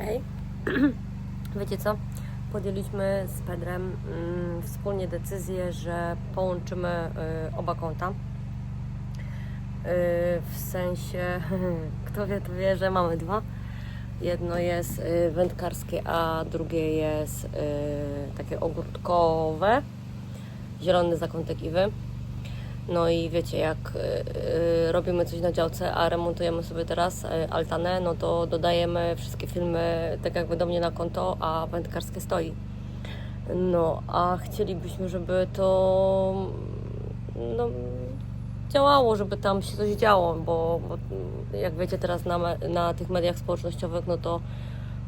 Hej. Wiecie co? Podjęliśmy z Pedrem mm, wspólnie decyzję, że połączymy y, oba konta. Y, w sensie, kto wie, to wie, że mamy dwa. Jedno jest y, wędkarskie, a drugie jest takie ogródkowe. Zielony zakątek Iwy. No i wiecie, jak y, y, robimy coś na działce, a remontujemy sobie teraz y, altanę, no to dodajemy wszystkie filmy tak jakby do mnie na konto, a wędkarskie stoi. No, a chcielibyśmy, żeby to no, działało, żeby tam się coś działo, bo, bo jak wiecie teraz na, na tych mediach społecznościowych, no to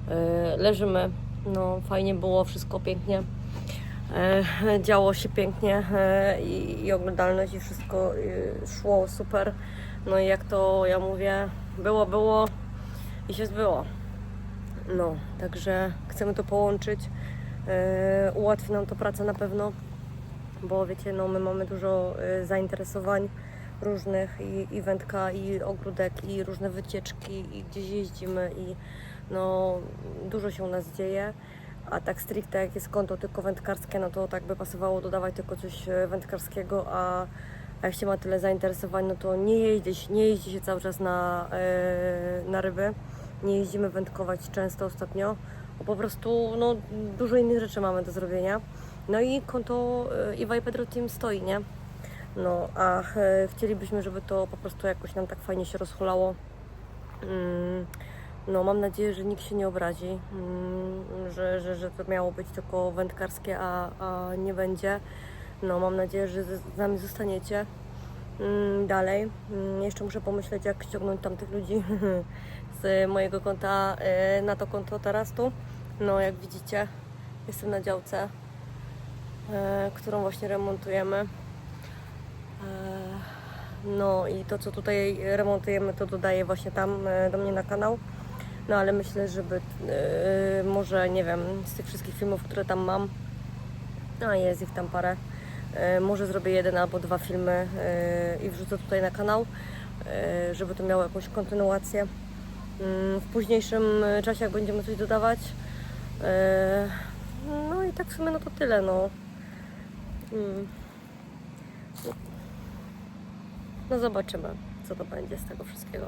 y, leżymy, no fajnie było, wszystko pięknie. E, działo się pięknie e, i, i oglądalność i wszystko e, szło super. No i jak to ja mówię, było, było i się zbyło. No, także chcemy to połączyć. Ułatwi nam to pracę na pewno, bo wiecie, no my mamy dużo zainteresowań różnych i, i wędka, i ogródek, i różne wycieczki, i gdzieś jeździmy i no dużo się u nas dzieje. A tak stricte jak jest konto tylko wędkarskie, no to tak by pasowało dodawać tylko coś e, wędkarskiego, a, a jak się ma tyle zainteresowań, no to nie jeździ, nie jeździ się cały czas na, e, na ryby. Nie jeździmy wędkować często ostatnio, bo po prostu no, dużo innych rzeczy mamy do zrobienia. No i konto e, Iwa i Pedro Team stoi, nie? No, a chcielibyśmy, żeby to po prostu jakoś nam tak fajnie się rozhulało. Mm, no, mam nadzieję, że nikt się nie obrazi, mm, że, że, że to miało być tylko wędkarskie, a, a nie będzie. No, mam nadzieję, że z nami zostaniecie mm, dalej. Mm, Jeszcze muszę pomyśleć, jak ściągnąć tamtych ludzi z mojego konta e, na to konto teraz tu. No, jak widzicie, jestem na działce, e, którą właśnie remontujemy. E, No i to, co tutaj remontujemy, to dodaję właśnie tam do mnie na kanał. No ale myślę, żeby e, może, nie wiem, z tych wszystkich filmów, które tam mam, a jest ich tam parę, e, może zrobię jeden albo dwa filmy e, i wrzucę tutaj na kanał, e, żeby to miało jakąś kontynuację. Mm, W późniejszym czasie, jak będziemy coś dodawać. E, No i tak w sumie no to tyle, no. Mm. No zobaczymy, co to będzie z tego wszystkiego.